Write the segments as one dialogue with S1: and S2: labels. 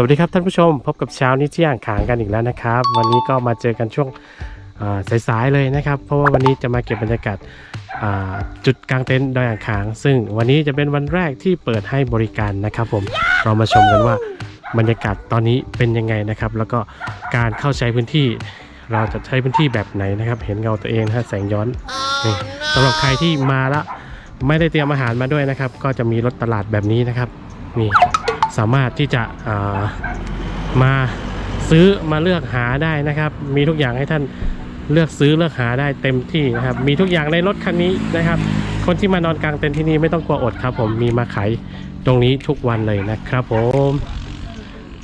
S1: สวัสดีครับท่านผู้ชมพบกับเช้านี้ที่อ่างขางกันอีกแล้วนะครับ วันนี้ก็มาเจอกันช่วงสายๆเลยนะครับ เพราะว่าวันนี้จะมาเก็บบรรยากาศจุดกลางเต็นท์ดอยอ่างขาง ซึ่งวันนี้จะเป็นวันแรกที่เปิดให้บริการนะครับ ผมเรามาชมกันว่าบรรยากาศตอนนี้เป็นยังไงนะครับ แล้วก็การเข้าใช้พื้นที่ เราจะใช้พื้นที่แบบไหนนะครับ เห็นเงาตัวเองนะฮะแสงย้อนนี่สำหรับใครที่มาล้วไม่ได้เตรียมอาหารมาด้วยนะครับ ก็จะมีรถตลาดแบบนี้นะครับนี่ สามารถที่จะามาซื้อมาเลือกหาได้นะครับ มีทุกอย่างให้ท่านเลือกซื้อเลือกหาได้เต็มที่นะครับ มีทุกอย่างในรถคันนี้นะครับ คนที่มานอนกลางเต็นท์ที่นี่ไม่ต้องกลัวอดครับ ผมมีมาขายตรงนี้ทุกวันเลยนะครับ ผม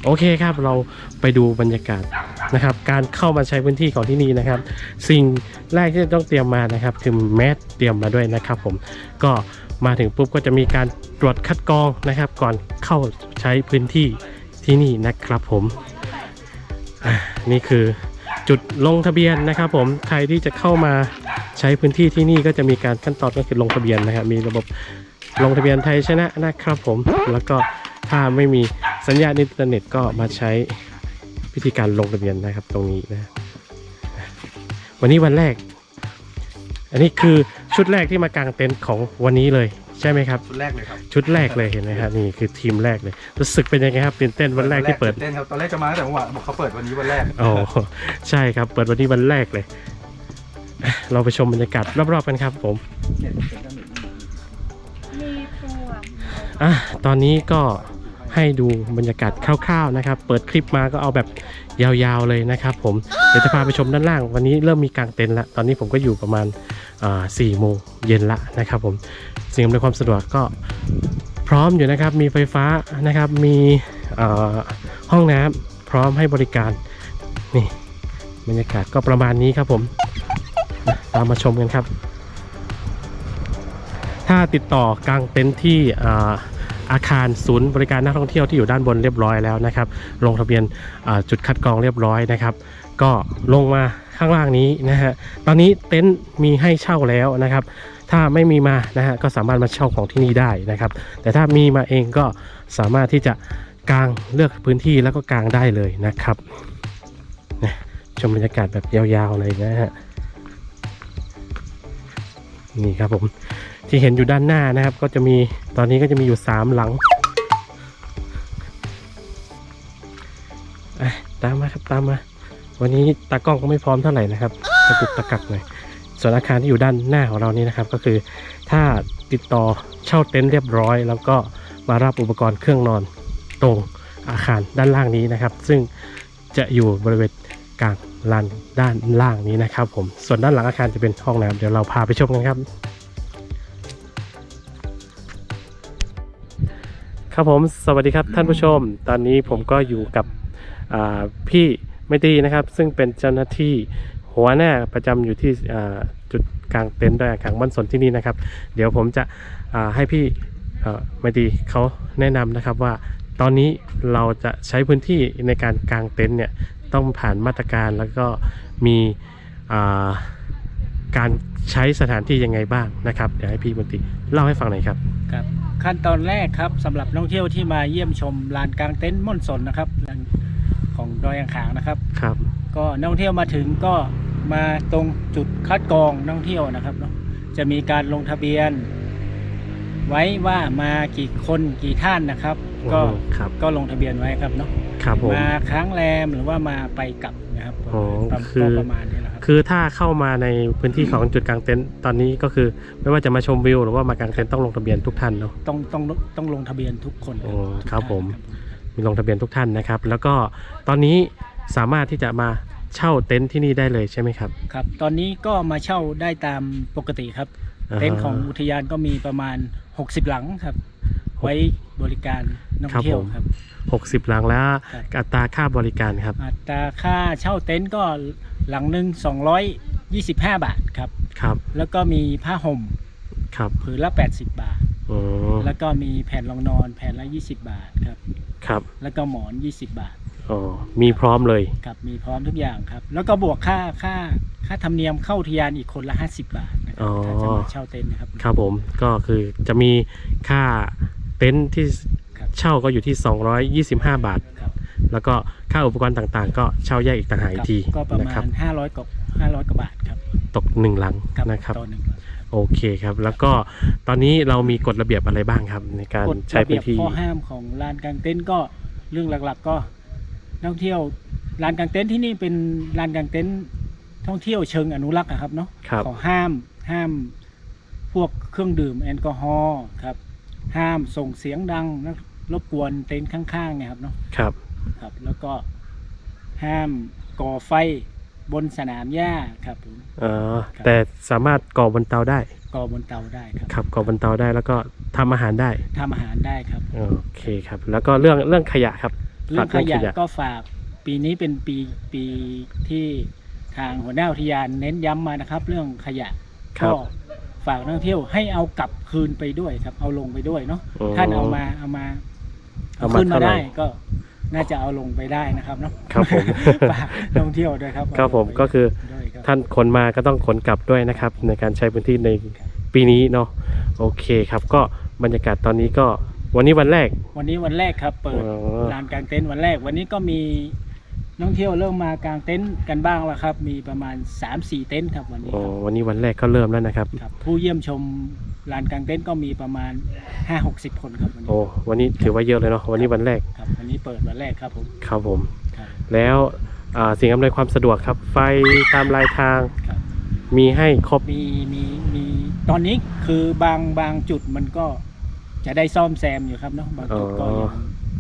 S1: โอเคครับเราไปดูบรรยากาศนะครับ การเข้ามาใช้พื้นที่ของที่นี่นะครับ สิ่งแรกที่จะต้องเตรียมมานะครับ คือแมสเตรียมมาด้วยนะครับ ผมก็มาถึงปุ๊บก็จะมีการตรวจคัดกรองนะครับ ก่อนเข้าใช้พื้นที่ที่นี่นะครับผมนี่คือจุดลงทะเบียนนะครับ ผมใครที่จะเข้ามาใช้พื้นที่ที่นี่ก็จะมีการขั้นตอนก็คือลงทะเบียนนะครับ มีระบบลงทะเบียนไทยชนะนะครับผมแล้วก็ถ้าไม่มีสัญญาณอินเทอร์เน็ตก็มาใช้วิธีการลงทะเบียนนะครับตรงนี้นะวันนี้วันแรก อันนี้คือ ชุดแรกที่มากางเต็นท์ของวันนี้เลยใช่ไหมครับ
S2: ชุดแรกเลยครับ
S1: ชุดแรกเลยเห็นไหมครับนี่คือทีมแรกเลย รู้สึกเป็นยังไงครับตื่นเต้นวันแรกที่เปิด
S2: ตื่นเต้นครับตอนแรกจะมาตั้งแต่เมื่อวานบอกเขาเปิดวันนี้วันแรก
S1: โอ้ใช่ครับ เปิดวันนี้วันแรกเลย เราไปชมบรรยากาศรอบๆกันครับผม
S3: มีพวง
S1: อะตอนนี้ก็ให้ดูบรรยากาศคร่าวๆนะครับ เปิดคลิปมาก็เอาแบบยาวๆเลยนะครับ ผม เดี๋ยวจะพาไปชมด้านล่าง วันนี้เริ่มมีกางเต็นท์ละ ตอนนี้ผมก็อยู่ประมาณ สี่โมงเย็นละนะครับผมสิ่งอำนวยความสะดวกก็พร้อมอยู่นะครับ มีไฟฟ้านะครับ มีห้องน้ำพร้อมให้บริการ นี่บรรยากาศก็ประมาณนี้ครับผม ตามมาชมกันครับ ถ้าติดต่อกางเต็นท์ที่อาคารศูนย์บริการนักท่องเที่ยวที่อยู่ด้านบนเรียบร้อยแล้วนะครับ ลงทะเบียนจุดคัดกรองเรียบร้อยนะครับ ก็ลงมา ข้างล่างนี้นะฮะตอนนี้เต็นท์มีให้เช่าแล้วนะครับ ถ้าไม่มีมานะฮะก็สามารถมาเช่าของที่นี่ได้นะครับ แต่ถ้ามีมาเองก็สามารถที่จะกางเลือกพื้นที่แล้วก็กางได้เลยนะครับนะชมบรรยากาศแบบยาวๆเลยนะฮะนี่ครับผมที่เห็นอยู่ด้านหน้านะครับ ก็จะมีตอนนี้ก็จะมีอยู่สามหลังตามมาครับตามมา วันนี้ตากล้องก็ไม่พร้อมเท่าไหร่นะครับกระตุกตะกักหน่อยส่วนอาคารที่อยู่ด้านหน้าของเรานี่นะครับ ก็คือถ้าติดต่อเช่าเต็นท์เรียบร้อย แล้วก็มารับอุปกรณ์เครื่องนอนตรงอาคารด้านล่างนี้นะครับ ซึ่งจะอยู่บริเวณกลางลานด้านล่างนี้นะครับ ผมส่วนด้านหลังอาคารจะเป็นห้องน้ำเดี๋ยวเราพาไปชมกันครับครับผมสวัสดีครับท่านผู้ชม ตอนนี้ผมก็อยู่กับพี่ ไม่ตีนะครับ ซึ่งเป็นเจ้าหน้าที่หัวหน้าประจำอยู่ที่จุดกลางเต็นท์ด้วยกลางบ้านสนที่นี่นะครับ เดี๋ยวผมจะให้พี่เอ่ตีเขาแนะนำนะครับว่าตอนนี้เราจะใช้พื้นที่ในการกางเต็นท์เนี่ยต้องผ่านมาตรการแล้วก็มีการใช้สถานที่ยังไงบ้างนะครับ เดี๋ยวให้พี่ไมตรีเล่าให้ฟังหน่อยครับ
S4: ครับ ขั้นตอนแรกครับสำหรับนักท่องเที่ยวที่มาเยี่ยมชมลานกลางเต็นท์ม่อนสนนะครับ ของดอยอ่างขางนะครับ
S1: ครับ
S4: ก็นักท่องเที่ยวมาถึงก็มาตรงจุดคัดกรองนักท่องเที่ยวนะครับเนาะจะมีการลงทะเบียน ไว้ว่ามากี่คนกี่ท่านนะครับ ก็
S1: โอ้ครับ
S4: ก็ลงทะเบียนไว้ครับเนาะ
S1: ครับผม
S4: มาค้างแรมหรือว่ามาไปกลับนะครับ
S1: อ๋อ
S4: ประ
S1: คือ
S4: ก็ประมาณนี้แหละครับ
S1: คือถ้าเข้ามาในพื้นที่ของจุดกลางเต็นท์ตอนนี้ก็คือ ไม่ว่าจะมาชมวิวหรือว่ามากางเต็นท์ต้องลงทะเบียนทุกท่านเนาะ
S4: ต้องต้องต้องลงทะเบียนทุกคน
S1: โอ้
S4: ทุก
S1: ครับ
S4: ท่าน
S1: ผม มีลงทะเบียนทุกท่านนะครับ แล้วก็ตอนนี้สามารถที่จะมาเช่าเต็นท์ที่นี่ได้เลยใช่ไหมครับ
S4: ครับ ตอนนี้ก็มาเช่าได้ตามปกติครับ เต็นท์ของอุทยานก็มีประมาณ 60 หลังครับ ไว้บริการนักท่องเที่ยวครับ
S1: หกสิบหลังแล้ว
S4: ครับ
S1: อัตราค่าบริการครับ
S4: อัตราค่าเช่าเต็นท์ก็หลังหนึ่ง225 บาทครับ
S1: ครับ
S4: แล้วก็มีผ้าห่ม
S1: ครับ
S4: ผืนละ 80 บาท
S1: อ๋อ
S4: แล้วก็มีแผ่นรองนอนแผ่นละ 20 บาทครับ
S1: ครับ
S4: แล้วก็หมอน 20 บาท
S1: อ๋อมีพร้อมเลย
S4: ครับมีพร้อมทุกอย่างครับ แล้วก็บวกค่าค่าค่าธรรมเนียมเข้าอุทยานอีกคนละ 50 บาทนะครั
S1: อ๋
S4: บ
S1: อ
S4: ถ้าจะมาเช่าเต็นท์นะครับ
S1: ครับผมก็คือจะมีค่าเต็นท์ที่
S4: ครับ
S1: เช่าก็อยู่ที่ 225 บาท
S4: ครับ
S1: แล้วก็ค่าอุปกรณ์ต่างๆ ก็เช่าแยกอีกต่างหากอีกที
S4: ก็ประ
S1: นะ
S4: มา
S1: ครับ
S4: ณ500กว่า500กว่าบาทครับ
S1: ตกหนึ่งหลัง
S4: ครับ
S1: นะครับ
S4: ต่อหนึ่ง
S1: โอเคครับ แล้วก็ตอนนี้เรามีกฎระเบียบอะไรบ้างครับ ในการ
S4: กฎ
S1: ใช้
S4: ระ
S1: พื้
S4: เบีย
S1: น
S4: บ
S1: ที่
S4: ข้อห้ามของลานกลางเต็นท์ก็เรื่องหลักๆก็นักท่องเที่ยวลานกลางเต็นท์ที่นี่เป็นลานกลางเต็นท์ท่องเที่ยวเชิงอนุรักษ์อะครับเนาะ
S1: ครับ
S4: ขอห้ามห้ามพวกเครื่องดื่มแอลกอฮอล์ครับห้ามส่งเสียงดังนะรบกวนเต็นท์ข้างๆเนี่ยครับเนาะ
S1: ครับ
S4: ครับ แล้วก็ห้ามก่อไฟ บนสนามหญ้าครับผม
S1: อ๋อ
S4: ครับ
S1: แต่สามารถก่อบนเตาได้
S4: ก่อบนเตาได้ครับ
S1: ครับก่อบนเตาได้แล้วก็ทำอาหารได้
S4: ทำอาหารได้ครับ
S1: โอเคครับ แล้วก็เรื่องเรื่องขยะครับ
S4: เรื่องข
S1: ฝาก
S4: ยะก็ฝากปีนี้เป็นปีปีที่ทางหัวหน้าอุทยานเน้นย้ำมานะครับ เรื่องขยะ
S1: ครั
S4: ก็
S1: บ
S4: ฝากนักท่องเที่ยวให้เอากลับคืนไปด้วยครับ เอาลงไปด้วยเนาะ
S1: อ๋อ
S4: ท่านเอามาเอามา
S1: เอามา
S4: ขึ้นมา
S1: เท่าไหร่
S4: ได้ก็ น่าจะเอาลงไปได้นะครับเนาะ
S1: ครับผม
S4: ฝากนักท่องเที่ยวด้วยครับ
S1: ครับผม
S4: เอาลงไป
S1: ก็คือ
S4: ด้วยครับ
S1: ท่านขนมาก็ต้องขนกลับด้วยนะครับ ในการใช้พื้นที่ในปีนี้เนาะโอเคครับ ก็บรรยากาศตอนนี้ก็วันนี้วันแรก
S4: วันนี้วันแรกครับ เปิด
S1: อ๋อ
S4: ลานกลางเต็นท์วันแรก วันนี้ก็มี นักท่องเที่ยวเริ่มมากางเต็นท์กันบ้างแล้วครับ มีประมาณ 3-4 เต็นท์ครับวันนี้
S1: อ๋อ
S4: ครับ
S1: วันนี้วันแรกก็เริ่มแล้วนะครับ
S4: ครับ ผู้เยี่ยมชมลานกลางเต็นท์ก็มีประมาณ 5-60 คนครับวันนี้
S1: โอ้วันนี้ถือว่าเยอะเลยเนาะวันนี้วันแรก
S4: ครับวันนี้เปิดวันแรกครับผม
S1: ครับผม
S4: ครับ
S1: แล้วอ่าสิ่งอำนวยความสะดวกครับ ไฟตามรายทาง
S4: ครับ
S1: มีให้ครบ
S4: มีมีมีตอนนี้คือบางบางจุดมันก็จะได้ซ่อมแซมอยู่ครับเนาะบางจุดก็ยัง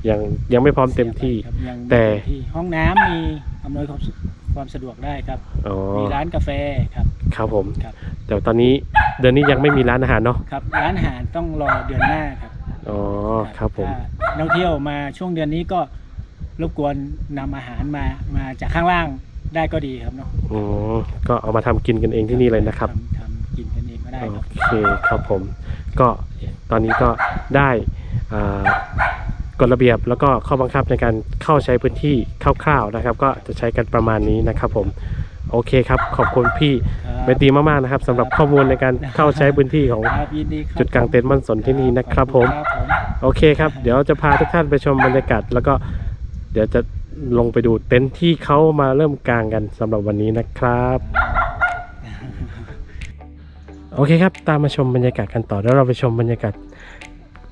S1: ยังยังไม่พร้อมเต็มที่
S4: สียไปครับยังไม่
S1: แต่
S4: เต็มที่ห้องน้ำมีอำนวยความสะความสะดวกได้ครับ
S1: อ๋อ
S4: มีร้านกาแฟครับ
S1: ครับผม
S4: ครับ
S1: แต่ตอนนี้เดือนนี้ยังไม่มีร้านอาหารเนาะ
S4: ครับร้านอาหารต้องรอเดือนหน้าครับ
S1: อ๋อครับผม
S4: ถ้านักท่องเที่ยวมาช่วงเดือนนี้ก็รบกวนนำอาหารมามาจากข้างล่างได้ก็ดีครับเนาะ
S1: อืมก็เอามาทำกินกันเองที่นี่เลยนะครับ
S4: ทำทำกินกันเองก็ได้
S1: โอ
S4: ครับ
S1: เคครับผม ก็ตอนนี้ก็ได้อ่า กฎระเบียบแล้วก็ข้อบังคับในการเข้าใช้พื้นที่คร่าวๆนะครับ ก็จะใช้กันประมาณนี้นะครับผมโอเคครับ ขอบคุณพี่
S4: ครับ
S1: เบนตีมากๆนะครับสำหรับข้อมูลในการเข้าใช้พื้นที่ของ
S4: ครับยินดีครับ
S1: จุดกลางเต็นท์ม่อนสนที่นี่นะครับผม
S4: ครับผม
S1: โอเคครับ เดี๋ยวจะพาทุกท่านไปชมบรรยากาศ แล้วก็เดี๋ยวจะลงไปดูเต็นท์ที่เขามาเริ่มกางกันสำหรับวันนี้นะครับ โอเคครับ ตามมาชมบรรยากาศกันต่อแล้วเราไปชมบรรยากาศ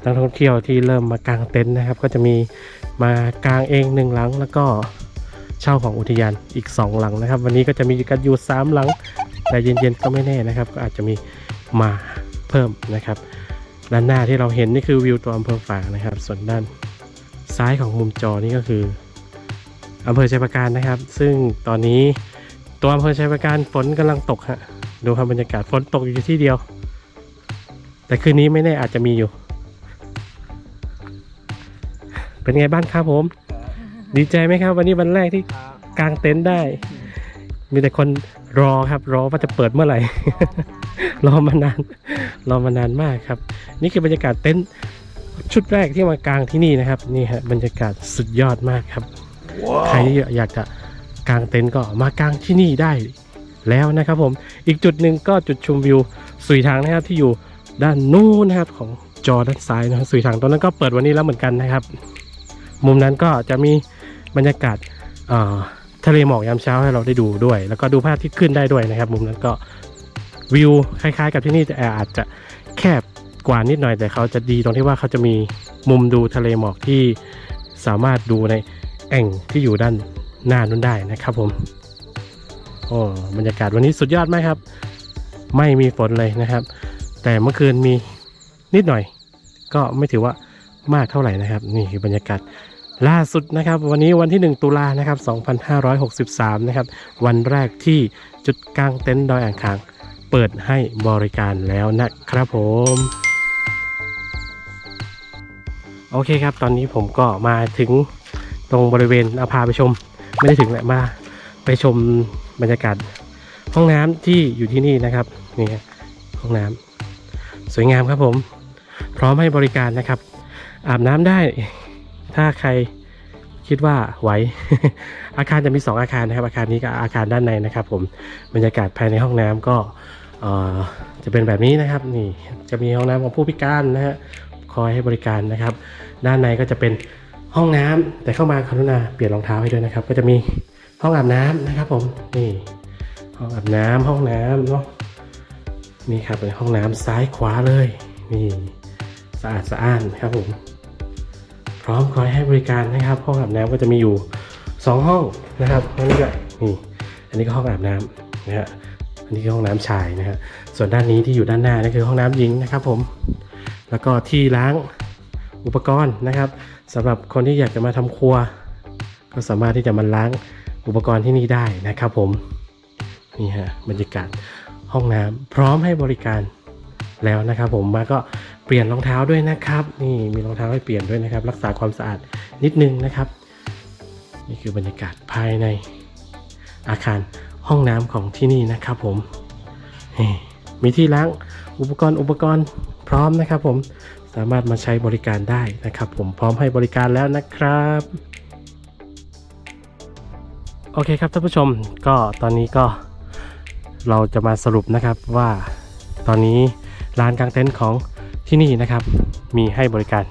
S1: นักท่องเที่ยวที่เริ่มมากางเต็นท์นะครับ ก็จะมีมากางเองหนึ่งหลัง แล้วก็เช่าของอุทยานอีกสองหลังนะครับ วันนี้ก็จะมีกันอยู่สามหลัง แต่เย็นๆก็ไม่แน่นะครับ ก็อาจจะมีมาเพิ่มนะครับ ด้านหน้าที่เราเห็นนี่คือวิวตัวอำเภอฝางนะครับ ส่วนด้านซ้ายของมุมจอนี่ก็คืออำเภอชัยประการนะครับ ซึ่งตอนนี้ตัวอำเภอชัยประการฝนกำลังตกฮะดูครับบรรยากาศฝนตกอยู่ที่เดียว แต่คืนนี้ไม่แน่อาจจะมีอยู่ เป็นไงบ้างครับผม ดีใจไหมครับ วันนี้วันแรกที่กางเต็นท์ได้ มีแต่คนรอครับ รอว่าจะเปิดเมื่อไหร่ รอมานาน รอมานานมากครับ นี่คือบรรยากาศเต็นท์ชุดแรกที่มากางที่นี่นะครับ นี่ฮะบรรยากาศสุดยอดมากครับ ใครที่อยากจะกางเต็นท์ก็มากางที่นี่ได้แล้วนะครับผม อีกจุดหนึ่งก็จุดชมวิวสุยทางนะครับที่อยู่ด้านนู้นนะครับของจอด้านซ้ายนะครับสุยทางตรงนั้นก็เปิดวันนี้แล้วเหมือนกันนะครับ มุมนั้นก็จะมีบรรยากาศทะเลหมอกยามเช้าให้เราได้ดูด้วย แล้วก็ดูพระอาทิตย์ขึ้นได้ด้วยนะครับ มุมนั้นก็วิวคล้ายๆ กับที่นี่แต่อาจจะแคบกว่านิดหน่อยแต่เขาจะดีตรงที่ว่าเขาจะมีมุมดูทะเลหมอกที่สามารถดูในแอ่งที่อยู่ด้านหน้านู้นได้นะครับผมโอ้บรรยากาศวันนี้สุดยอดมากครับ ไม่มีฝนเลยนะครับ แต่เมื่อคืนมีนิดหน่อย ก็ไม่ถือว่ามากเท่าไหร่นะครับ นี่คือบรรยากาศ ล่าสุดนะครับ วันนี้วันที่ 1 ตุลานะครับ 2563 นะครับ วันแรกที่จุดกลางเต็นท์ดอยอ่างขาง เปิดให้บริการแล้วนะครับผมโอเคครับ ตอนนี้ผมก็มาถึงตรงบริเวณเอาพาไปชม ไม่ได้ถึงแหละมาไปชมบรรยากาศห้องน้ำที่อยู่ที่นี่นะครับนี่ห้องน้ำสวยงามครับผม พร้อมให้บริการนะครับ อาบน้ำได้ ถ้าใครคิดว่าไหว อาคารจะมี 2 อาคารนะครับ อาคารนี้กับอาคารด้านในนะครับ ผม บรรยากาศภายในห้องน้ำก็จะเป็นแบบนี้นะครับ นี่ จะมีห้องน้ำของผู้พิการนะฮะ คอยให้บริการนะครับ ด้านในก็จะเป็นห้องน้ำแต่เข้ามากรุณาเปลี่ยนรองเท้าให้ด้วยนะครับ ก็จะมีห้องอาบน้ำนะครับ ผม นี่ ห้องอาบน้ำห้องน้ำเนาะ นี่ครับเป็นห้องน้ำซ้ายขวาเลย นี่ สะอาดสะอ้านครับผม พร้อมคอยให้บริการนะครับ ห้องอาบน้ำก็จะมีอยู่สองห้องนะครับห้องนี้ก็นี่อันนี้ก็ห้องอาบน้ำนะฮะอันนี้ก็ห้องน้ำชายนะฮะส่วนด้านนี้ที่อยู่ด้านหน้านี่คือห้องน้ำหญิงนะครับ ผม แล้วก็ที่ล้างอุปกรณ์นะครับสำหรับคนที่อยากจะมาทำครัว ก็สามารถที่จะมาล้างอุปกรณ์ที่นี่ได้นะครับ ผมนี่ฮะบรรยากาศห้องน้ำพร้อมให้บริการแล้วนะครับ ผมมาก็ ปลี่ยนรองเท้าด้วยนะครับ นี่มีรองเท้าให้เปลี่ยนด้วยนะครับ รักษาความสะอาดนิดนึงนะครับ นี่คือบรรยากาศภายในอาคารห้องน้ำของที่นี่นะครับผมมีที่ล้างอุปกรณ์อุปกรณ์พร้อมนะครับผมสามารถมาใช้บริการได้นะครับ ผมพร้อมให้บริการแล้วนะครับโอเคครับท่านผู้ชมก็ตอนนี้ก็เราจะมาสรุปนะครับว่าตอนนี้ร้านกางเต็นท์ของ ที่นี่นะครับมีให้บริการ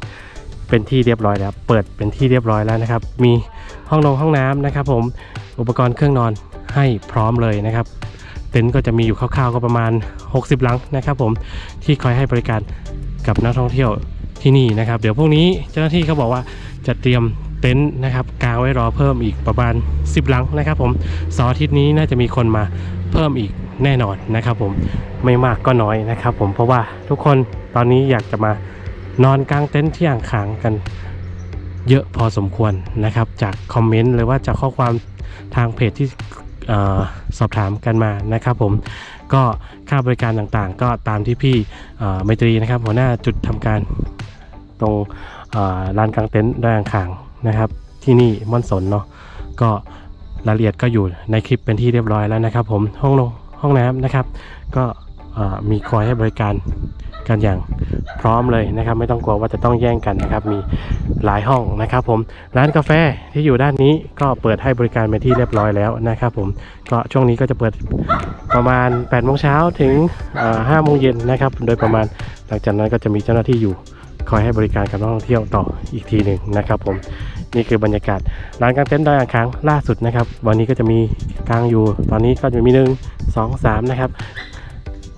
S1: เป็นที่เรียบร้อยแล้ว เปิดเป็นที่เรียบร้อยแล้วนะครับ มีห้องนองห้องน้ำนะครับ ผมอุปกรณ์เครื่องนอนให้พร้อมเลยนะครับเต็นท์ก็จะมีอยู่คร่าวๆก็ประมาณ 60 หลังนะครับ ผมที่คอยให้บริการกับนักท่องเที่ยวที่นี่นะครับ เดี๋ยวพวกนี้เจ้าหน้าที่เขาบอกว่าจะเตรียม เต็นท์นะครับกางไว้รอเพิ่มอีกประมาณ 10 หลังนะครับ ผมสาร์อาทิตย์นี้น่าจะมีคนมาเพิ่มอีกแน่นอนนะครับ ผมไม่มากก็น้อยนะครับ ผมเพราะว่าทุกคนตอนนี้อยากจะมานอนกลางเต็นท์ที่อ่างขางกันเยอะพอสมควรนะครับ จากคอมเมนต์หรือว่าจากข้อความทางเพจที่อสอบถามกันมานะครับ ผมก็ค่าบริการต่างๆ ก็ตามที่พี่เอ่อไมตรีนะครับ หัวหน้าจุดทำการตรงลานกลางเต็นท์ด้านอ่างขาง นะครับ ที่นี่ม่อนสนเนาะก็รายละเอียดก็อยู่ในคลิปเป็นที่เรียบร้อยแล้วนะครับ ผมห้องนงห้องน้ำนะครับ ก็มีคอยให้บริการกันอย่างพร้อมเลยนะครับ ไม่ต้องกลัวว่าจะต้องแย่งกันนะครับ มีหลายห้องนะครับ ผมร้านกาแฟที่อยู่ด้านนี้ก็เปิดให้บริการเป็นที่เรียบร้อยแล้วนะครับ ผมก็ช่วงนี้ก็จะเปิดประมาณ8โมงเช้าถึง5โมงเย็นนะครับ โดยประมาณหลังจากนั้นก็จะมีเจ้าหน้าที่อยู่คอยให้บริการกับนักท่องเที่ยวต่ออีกทีหนึ่งนะครับ ผม นี่คือบรรยากาศร้านกางเต็นท์ดอยอ่างค้างล่าสุดนะครับ วันนี้ก็จะมีกางอยู่ ตอนนี้ก็จะมีหนึ่งสองสามนะครับ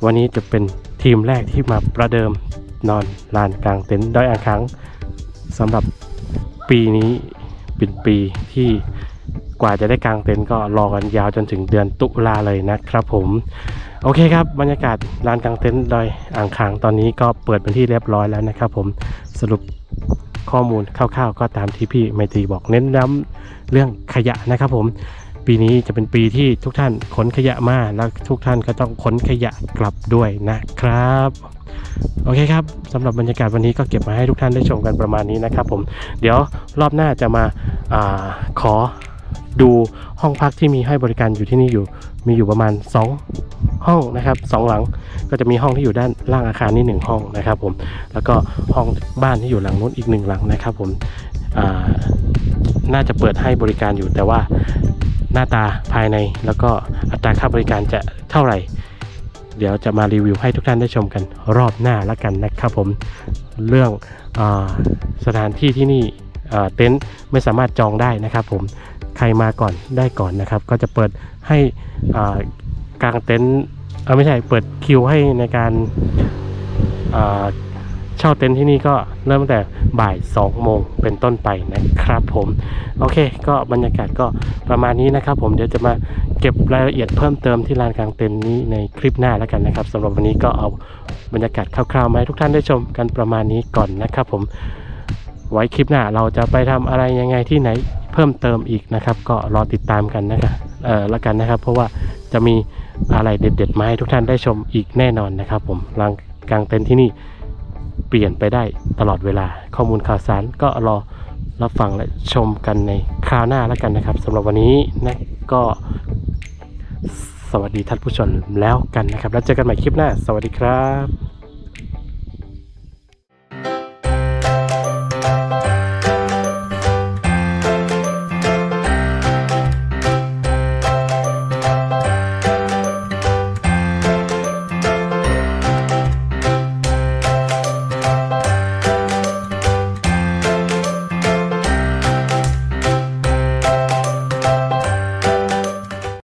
S1: วันนี้จะเป็นทีมแรกที่มาประเดิมนอนลานกลางเต็นท์ดอยอ่างค้างสำหรับปีนี้เป็นปีที่กว่าจะได้กางเต็นท์ก็รอกันยาวจนถึงเดือนตุลาเลยนะครับผมโอเคครับบรรยากาศลานกลางเต็นท์ดอยอ่างขางตอนนี้ก็เปิดเป็นที่เรียบร้อยแล้วนะครับผมสรุป ข้อมูลคร่าวๆ ก็ตามที่พี่ไมตรีบอกเน้นย้ำเรื่องขยะนะครับผมปีนี้จะเป็นปีที่ทุกท่านขนขยะมาแล้วทุกท่านก็ต้องขนขยะกลับด้วยนะครับ โอเคครับสำหรับบรรยากาศวันนี้ก็เก็บมาให้ทุกท่านได้ชมกันประมาณนี้นะครับผมเดี๋ยวรอบหน้าจะมาอาขอ ดูห้องพักที่มีให้บริการอยู่ที่นี่อยู่ มีอยู่ประมาณ 2 ห้องนะครับสองหลังก็จะมีห้องที่อยู่ด้านล่างอาคารนี่หนึ่งห้องนะครับผมแล้วก็ห้องบ้านที่อยู่หลังนู้นอีกหนึ่งหลังนะครับผมน่าจะเปิดให้บริการอยู่ แต่ว่าหน้าตาภายในแล้วก็อัตราค่าบริการจะเท่าไหร่ เดี๋ยวจะมารีวิวให้ทุกท่านได้ชมกันรอบหน้าล้วกันนะครับผมเรื่องอสถานที่ที่นี่เต็นท์ไม่สามารถจองได้นะครับผม ใครมาก่อนได้ก่อนนะครับ ก็จะเปิดให้อ่ากางเต็นท์ไม่ใช่เปิดคิวให้ในการเช่าเต็นท์ที่นี่ก็เริ่มตั้งแต่บ่าย2โมงเป็นต้นไปนะครับผมโอเค ก็บรรยากาศก็ประมาณนี้นะครับ ผมเดี๋ยวจะมาเก็บรายละเอียดเพิ่มเติมที่ลานกลางเต็นท์นี้ในคลิปหน้าแล้วกันนะครับสำหรับวันนี้ก็เอาบรรยากาศคร่าวๆมาให้ทุกท่านได้ชมกันประมาณนี้ก่อนนะครับ ผมไว้คลิปหน้าเราจะไปทำอะไรยังไงที่ไหน เพิ่มเติมอีกนะครับ ก็รอติดตามกันนะครับเออละกันนะครับ เพราะว่าจะมีอะไรเด็ดๆมาให้ทุกท่านได้ชมอีกแน่นอนนะครับ ผมลานกลางเต็นท์ที่นี่เปลี่ยนไปได้ตลอดเวลา ข้อมูลข่าวสารก็รอรับฟังและชมกันในคราวหน้าแล้วกันนะครับสำหรับวันนี้นะก็สวัสดีท่านผู้ชมแล้วกันนะครับ แล้วเจอกันใหม่คลิปหน้า สวัสดีครับ